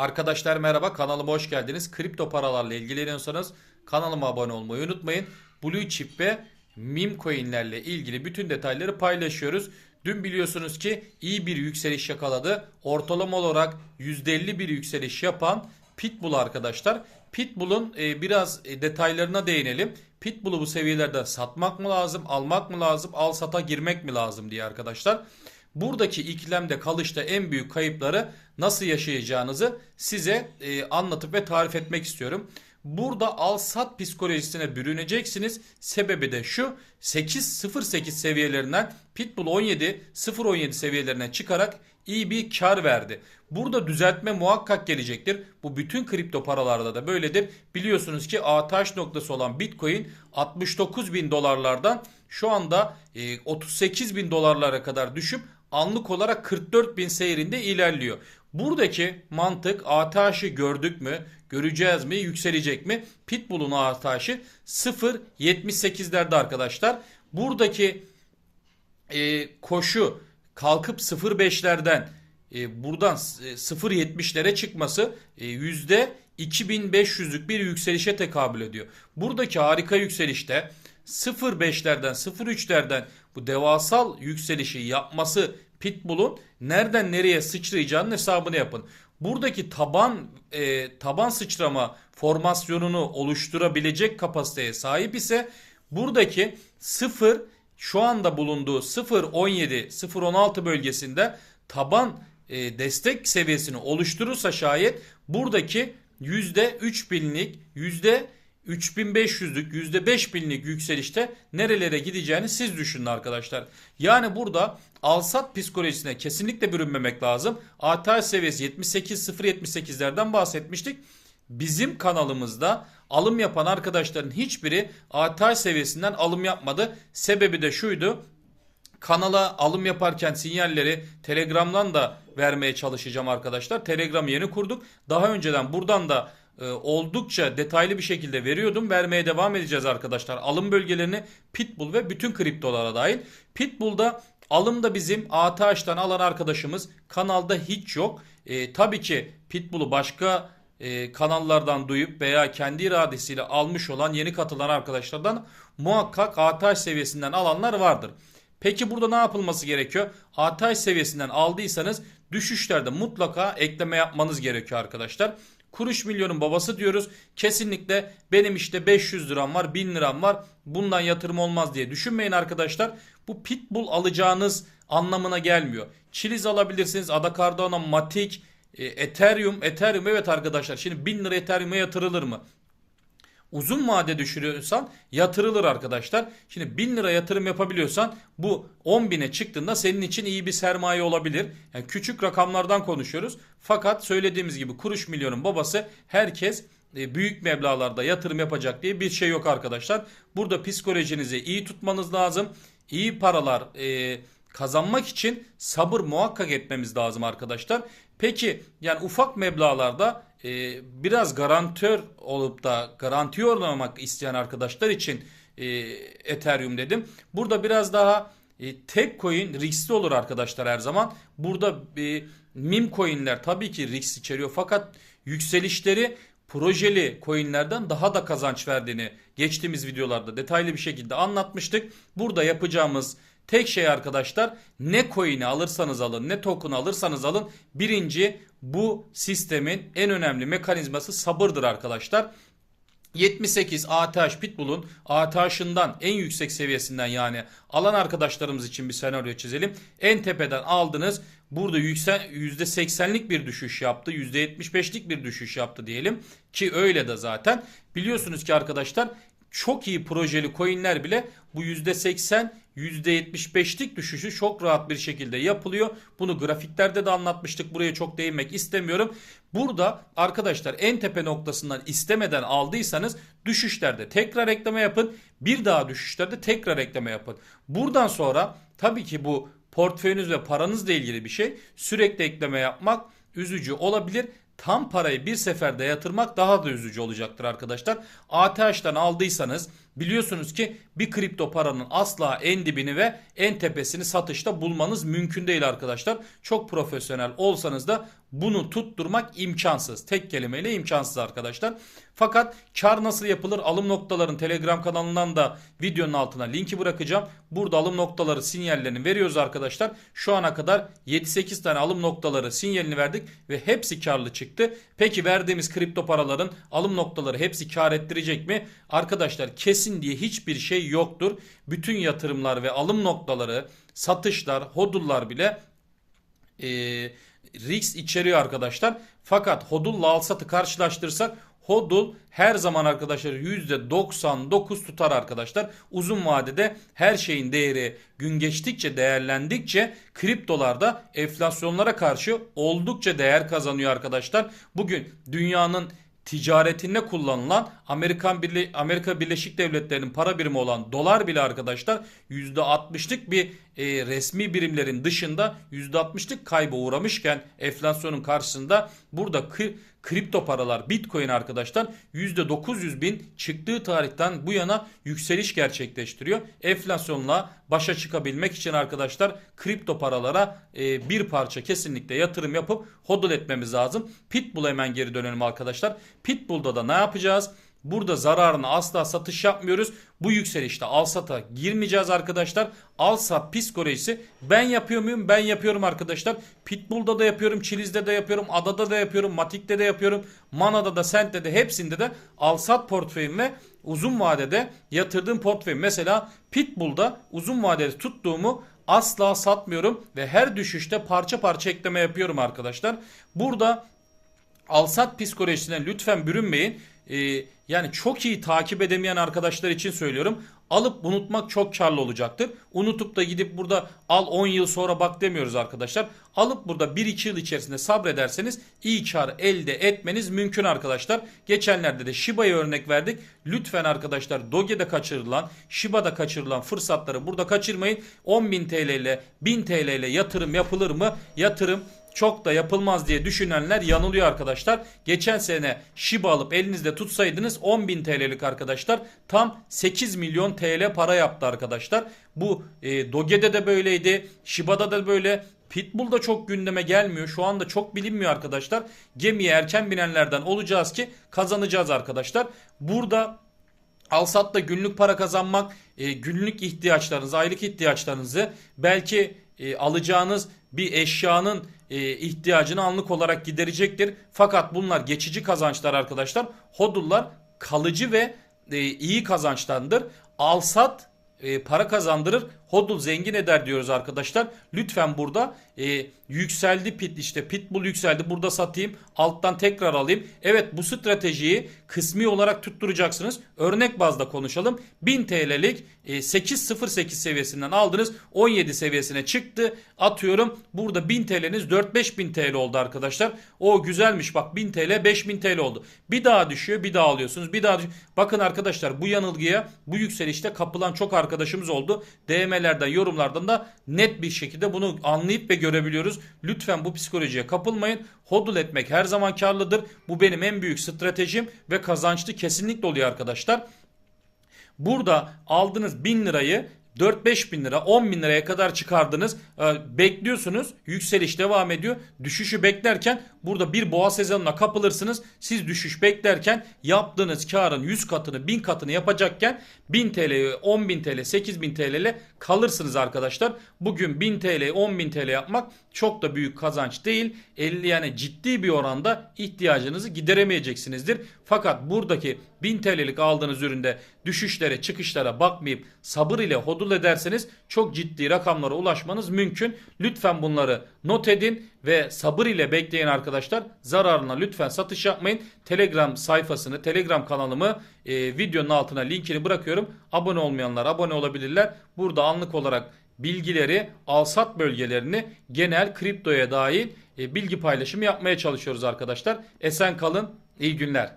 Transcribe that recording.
Arkadaşlar merhaba kanalıma hoş geldiniz. Kripto paralarla ilgileniyorsanız kanalıma abone olmayı unutmayın. Blue Chip ve meme coinlerle ilgili bütün detayları paylaşıyoruz. Dün biliyorsunuz ki iyi bir yükseliş yakaladı. Ortalama olarak %50 bir yükseliş yapan Pitbull arkadaşlar. Pitbull'un e, biraz e, detaylarına değinelim. Pitbull'u bu seviyelerde satmak mı lazım, almak mı lazım, al sata girmek mi lazım diye arkadaşlar. Buradaki ikilemde kalışta en büyük kayıpları nasıl yaşayacağınızı size e, anlatıp ve tarif etmek istiyorum. Burada al sat psikolojisine bürüneceksiniz. Sebebi de şu 8.08 seviyelerinden Pitbull 17 0.17 seviyelerine çıkarak iyi bir kar verdi. Burada düzeltme muhakkak gelecektir. Bu bütün kripto paralarda da böyledir. Biliyorsunuz ki ataş noktası olan Bitcoin 69 bin dolarlardan şu anda e, 38 bin dolarlara kadar düşüp anlık olarak 44 bin seyrinde ilerliyor. Buradaki mantık ATH'ı gördük mü, göreceğiz mi, yükselecek mi? Pitbull'un ATH'ı 0.78'lerde arkadaşlar. Buradaki e, koşu kalkıp 0.5'lerden e, buradan e, 0.70'lere çıkması e, yüzde 2500'lük bir yükselişe tekabül ediyor. Buradaki harika yükselişte 0.5'lerden 0.3'lerden bu devasal yükselişi yapması Pitbull'un nereden nereye sıçrayacağının hesabını yapın. Buradaki taban e, taban sıçrama formasyonunu oluşturabilecek kapasiteye sahip ise buradaki 0 şu anda bulunduğu 0.17 0.16 bölgesinde taban e, destek seviyesini oluşturursa şayet buradaki %3000'lik yüzde 3500'lük %5000'lik yükselişte nerelere gideceğini siz düşünün arkadaşlar. Yani burada alsat psikolojisine kesinlikle bürünmemek lazım. ATH seviyesi 78 0.78'lerden bahsetmiştik. Bizim kanalımızda alım yapan arkadaşların hiçbiri ATH seviyesinden alım yapmadı. Sebebi de şuydu. Kanala alım yaparken sinyalleri Telegram'dan da vermeye çalışacağım arkadaşlar. Telegram'ı yeni kurduk. Daha önceden buradan da oldukça detaylı bir şekilde veriyordum. Vermeye devam edeceğiz arkadaşlar. Alım bölgelerini Pitbull ve bütün kriptolara dahil. Pitbull'da alımda bizim ATH'tan alan arkadaşımız kanalda hiç yok. E, tabii ki Pitbull'u başka e, kanallardan duyup veya kendi iradesiyle almış olan yeni katılan arkadaşlardan muhakkak ATH seviyesinden alanlar vardır. Peki burada ne yapılması gerekiyor? ATH seviyesinden aldıysanız düşüşlerde mutlaka ekleme yapmanız gerekiyor arkadaşlar. Kuruş milyonun babası diyoruz. Kesinlikle benim işte 500 liram var 1000 liram var bundan yatırım olmaz diye düşünmeyin arkadaşlar. Bu pitbull alacağınız anlamına gelmiyor. Chiliz alabilirsiniz. Ada Matic, e, Ethereum. Ethereum evet arkadaşlar. Şimdi 1000 lira Ethereum'a yatırılır mı? Uzun vade düşürüyorsan yatırılır arkadaşlar. Şimdi 1000 lira yatırım yapabiliyorsan bu 10 bine çıktığında senin için iyi bir sermaye olabilir. Yani küçük rakamlardan konuşuyoruz. Fakat söylediğimiz gibi kuruş milyonun babası herkes e, büyük meblağlarda yatırım yapacak diye bir şey yok arkadaşlar. Burada psikolojinizi iyi tutmanız lazım. İyi paralar e, kazanmak için sabır muhakkak etmemiz lazım arkadaşlar. Peki yani ufak meblağlarda e, biraz garantör olup da garanti oynamak isteyen arkadaşlar için e, Ethereum dedim. Burada biraz daha e, tek coin riskli olur arkadaşlar her zaman. Burada e, meme coinler tabii ki risk içeriyor fakat yükselişleri projeli coinlerden daha da kazanç verdiğini geçtiğimiz videolarda detaylı bir şekilde anlatmıştık. Burada yapacağımız tek şey arkadaşlar ne coin'i alırsanız alın ne token alırsanız alın birinci bu sistemin en önemli mekanizması sabırdır arkadaşlar. 78 ATH Pitbull'un ATH'ından en yüksek seviyesinden yani alan arkadaşlarımız için bir senaryo çizelim. En tepeden aldınız. Burada yüksel %80'lik bir düşüş yaptı. %75'lik bir düşüş yaptı diyelim. Ki öyle de zaten. Biliyorsunuz ki arkadaşlar çok iyi projeli coinler bile bu %80 %75'lik düşüşü çok rahat bir şekilde yapılıyor. Bunu grafiklerde de anlatmıştık. Buraya çok değinmek istemiyorum. Burada arkadaşlar en tepe noktasından istemeden aldıysanız düşüşlerde tekrar ekleme yapın. Bir daha düşüşlerde tekrar ekleme yapın. Buradan sonra tabii ki bu portföyünüz ve paranızla ilgili bir şey. Sürekli ekleme yapmak üzücü olabilir tam parayı bir seferde yatırmak daha da üzücü olacaktır arkadaşlar. ATH'tan aldıysanız biliyorsunuz ki bir kripto paranın asla en dibini ve en tepesini satışta bulmanız mümkün değil arkadaşlar. Çok profesyonel olsanız da bunu tutturmak imkansız. Tek kelimeyle imkansız arkadaşlar. Fakat kar nasıl yapılır? Alım noktaların Telegram kanalından da videonun altına linki bırakacağım. Burada alım noktaları sinyallerini veriyoruz arkadaşlar. Şu ana kadar 7-8 tane alım noktaları sinyalini verdik ve hepsi karlı çıktı. Peki verdiğimiz kripto paraların alım noktaları hepsi kar ettirecek mi? Arkadaşlar kesin diye hiçbir şey yoktur. Bütün yatırımlar ve alım noktaları, satışlar, hodullar bile e, risk içeriyor arkadaşlar. Fakat hodul alsatı karşılaştırırsak hodul her zaman arkadaşlar %99 tutar arkadaşlar. Uzun vadede her şeyin değeri gün geçtikçe değerlendikçe kriptolarda enflasyonlara karşı oldukça değer kazanıyor arkadaşlar. Bugün dünyanın ticaretinde kullanılan Amerikan Birle Amerika Birleşik Devletleri'nin para birimi olan dolar bile arkadaşlar %60'lık bir e, resmi birimlerin dışında %60'lık kayba uğramışken enflasyonun karşısında burada kı, kripto paralar Bitcoin arkadaşlar %900 bin çıktığı tarihten bu yana yükseliş gerçekleştiriyor. Enflasyonla başa çıkabilmek için arkadaşlar kripto paralara e, bir parça kesinlikle yatırım yapıp hodl etmemiz lazım. Pitbull'a hemen geri dönelim arkadaşlar. Pitbull'da da ne yapacağız? Burada zararına asla satış yapmıyoruz. Bu yükselişte al sata girmeyeceğiz arkadaşlar. Al sat psikolojisi ben yapıyor muyum? Ben yapıyorum arkadaşlar. Pitbull'da da yapıyorum. Çiliz'de de yapıyorum. Adada da yapıyorum. Matik'te de yapıyorum. Mana'da da Sent'te de hepsinde de al sat portföyüm ve uzun vadede yatırdığım portföyüm. Mesela Pitbull'da uzun vadede tuttuğumu asla satmıyorum ve her düşüşte parça parça ekleme yapıyorum arkadaşlar. Burada alsat psikolojisine lütfen bürünmeyin. Ee, yani çok iyi takip edemeyen arkadaşlar için söylüyorum. Alıp unutmak çok karlı olacaktır. Unutup da gidip burada al 10 yıl sonra bak demiyoruz arkadaşlar. Alıp burada 1-2 yıl içerisinde sabrederseniz iyi kar elde etmeniz mümkün arkadaşlar. Geçenlerde de Shiba'ya örnek verdik. Lütfen arkadaşlar Doge'de kaçırılan, Shiba'da kaçırılan fırsatları burada kaçırmayın. 10.000 TL ile 1000 TL ile yatırım yapılır mı? Yatırım çok da yapılmaz diye düşünenler yanılıyor arkadaşlar. Geçen sene Shiba alıp elinizde tutsaydınız 10.000 TL'lik arkadaşlar tam 8 milyon TL para yaptı arkadaşlar. Bu e, Doge'de de böyleydi. Shiba'da da böyle. Pitbull da çok gündeme gelmiyor. Şu anda çok bilinmiyor arkadaşlar. Gemiye erken binenlerden olacağız ki kazanacağız arkadaşlar. Burada Alsat'ta günlük para kazanmak, e, günlük ihtiyaçlarınızı, aylık ihtiyaçlarınızı belki e, alacağınız bir eşyanın e, ihtiyacını anlık olarak giderecektir. Fakat bunlar geçici kazançlar arkadaşlar. Hodullar kalıcı ve e, iyi kazançtandır. Alsat e, para kazandırır. Hodul zengin eder diyoruz arkadaşlar. Lütfen burada e, yükseldi pit işte pitbull yükseldi burada satayım alttan tekrar alayım. Evet bu stratejiyi kısmi olarak tutturacaksınız. Örnek bazda konuşalım. 1000 TL'lik e, 808 seviyesinden aldınız 17 seviyesine çıktı. Atıyorum burada 1000 TL'niz 4-5 bin TL oldu arkadaşlar. O güzelmiş bak 1000 TL 5000 TL oldu. Bir daha düşüyor bir daha alıyorsunuz bir daha düşüyor. Bakın arkadaşlar bu yanılgıya bu yükselişte kapılan çok arkadaşımız oldu. DM DM'lerden yorumlardan da net bir şekilde bunu anlayıp ve görebiliyoruz. Lütfen bu psikolojiye kapılmayın. Hodul etmek her zaman karlıdır. Bu benim en büyük stratejim ve kazançlı kesinlikle oluyor arkadaşlar. Burada aldığınız 1000 lirayı 4-5 bin lira 10 bin liraya kadar çıkardınız ee, bekliyorsunuz yükseliş devam ediyor düşüşü beklerken burada bir boğa sezonuna kapılırsınız. Siz düşüş beklerken yaptığınız karın 100 katını 1000 katını yapacakken 1000 TL 10 bin TL 8 bin TL ile kalırsınız arkadaşlar. Bugün 1000 TL 10 bin TL yapmak çok da büyük kazanç değil. 50 yani ciddi bir oranda ihtiyacınızı gideremeyeceksinizdir. Fakat buradaki 1000 TL'lik aldığınız üründe düşüşlere çıkışlara bakmayıp sabır ile hodul ederseniz çok ciddi rakamlara ulaşmanız mümkün. Lütfen bunları not edin ve sabır ile bekleyin arkadaşlar. Zararına lütfen satış yapmayın. Telegram sayfasını, Telegram kanalımı e, videonun altına linkini bırakıyorum. Abone olmayanlar abone olabilirler. Burada anlık olarak bilgileri, alsat bölgelerini genel kriptoya dahil e, bilgi paylaşımı yapmaya çalışıyoruz arkadaşlar. Esen kalın, iyi günler.